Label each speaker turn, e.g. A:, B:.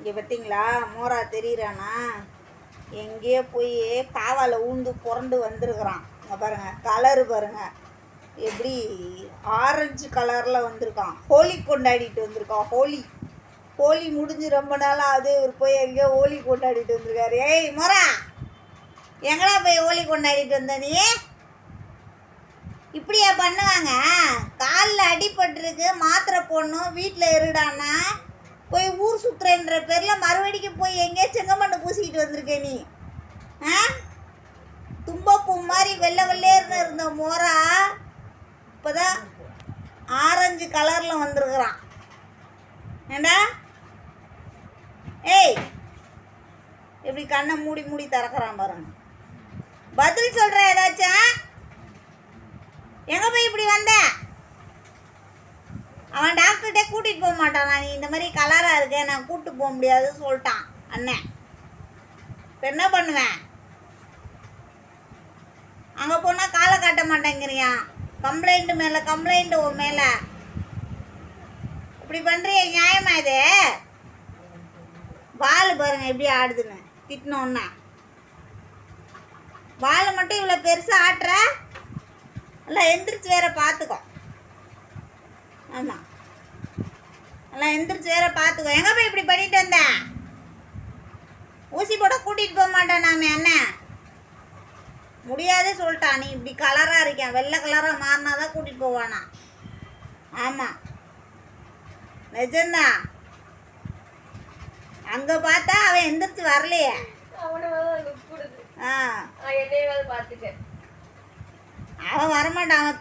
A: இங்கே பார்த்தீங்களா மோரா தெரியுறானா? எங்கேயோ போய் காவால ஊந்து புரண்டு வந்திருக்கிறான். இங்கே பாருங்கள் கலரு பாருங்கள் எப்படி? ஆரஞ்சு கலரில் வந்திருக்கான். ஹோலி கொண்டாடிட்டு வந்திருக்கான் ஹோலி. ஹோலி முடிஞ்சு ரொம்ப நாளாக அது இவர் போய் எங்கேயோ ஹோலி கொண்டாடிட்டு வந்திருக்காரு. ஏய் மொரா! எங்கடா போய் ஹோலி கொண்டாடிட்டு வந்த நீ? இப்படியா பண்ணுவாங்க? காலில் அடிபட்டிருக்கு மாத்திரை போடணும் வீட்டில் இருடானா? ஊர் சுற்றுறன்ற பேரில் மறுபடிக்கு போய் எங்கேயோ செங்கமண்ணு பூசிக்கிட்டு வந்திருக்க நீ. ஆ? தும்பப்பூ மாதிரி வெள்ளை வெள்ளேர்னு இருந்த மோரா இப்போதான் ஆரஞ்சு கலரில் வந்திருக்கிறான். ஏண்டா? ஏய் இப்படி கண்ணை மூடி மூடி திறக்கிறான் பாருங்க. பதில் சொல்கிற ஏதாச்சும் எங்கே போய் இப்படி வந்த? அவன் டாக்டர்கிட்ட கூட்டிகிட்டு போக மாட்டான். நீ இந்த மாதிரி கலராக இருக்க நான் கூப்பிட்டு போக முடியாதுன்னு சொல்லிட்டான் அண்ணன் இப்போ என்ன பண்ணுவேன்? அங்கே போனால் காலை காட்ட மாட்டேங்கிறியான் கம்ப்ளைண்ட்டு மேலே கம்ப்ளைண்ட் உன் மேலே. இப்படி பண்ணுறிய நியாயமா இது? வால் பாருங்க எப்படி ஆடுதுன்னு. திட்டினோன்னா வால் மட்டும் இவ்வளோ பெருசாக ஆட்டுற? எல்லாம் எந்திரிச்சு வேற பார்த்துக்கோ ஆமாம் எல்லாம் எந்திரிச்சு வேற பார்த்துக்கோ எங்கே போய் இப்படி பண்ணிட்டு வந்த? ஊசி போட கூட்டிகிட்டு போக மாட்டேன் நாம அண்ணன் முடியாதே சொல்லிட்டான் நீ இப்படி கலராக இருக்கேன் வெள்ளை கலராக மாறினா தான் கூட்டிகிட்டு போவானா? ஆமாம் நிஜம்தான். அங்கே பார்த்தா அவன் எந்திரிச்சு வரலையே. ஆ. அவன் வரமாட்டான். அவன்